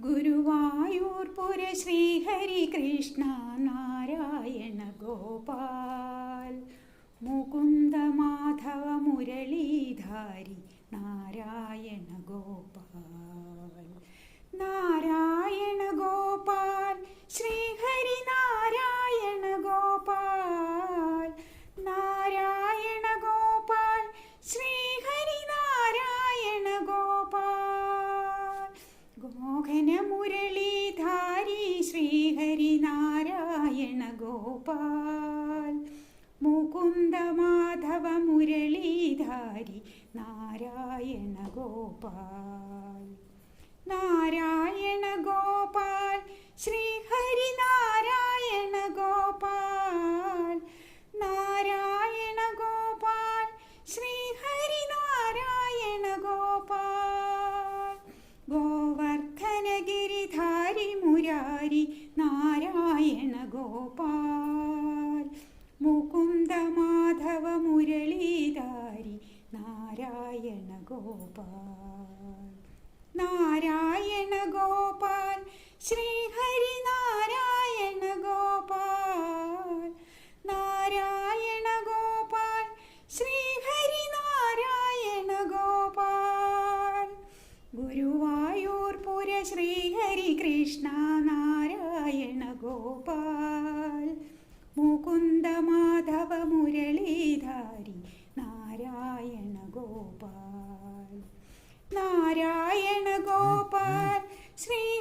ഗുരുവായൂർ പുര ശ്രീഹരി കൃഷ്ണ നാരായണ ഗോപാൽ. മുകുന്ദ മാധവ മുരളീധാരി നാരായണ ഗോപാൽ. നാരായണ മുരളീധാരി ശ്രീഹരി ഗോപാൽ മുകുന്ദ മാധവ മുരളീധാരി നാരായണ ഗോപാൽ നാരായണ ഗോപാൽ മുകുന്ദ മാധവ മുരളീധാരി നാരായണ ഗോപാൽ. നാരായണ ഗോപാൽ ശ്രീഹരി നാരായണ ഗോപാൽ. നാരായണ ഗോപാൽ ശ്രീഹരി നാരായണ ഗോപാൽ. ഗുരുവായൂർ പുര ശ്രീഹരി കൃഷ്ണ നാരായണ ഗോപാൽ. മുകുന്ദ മാധവ മുരളീധാരി നാരായണ ഗോപാൽ. നാരായണ ഗോപാൽ. ശ്രീ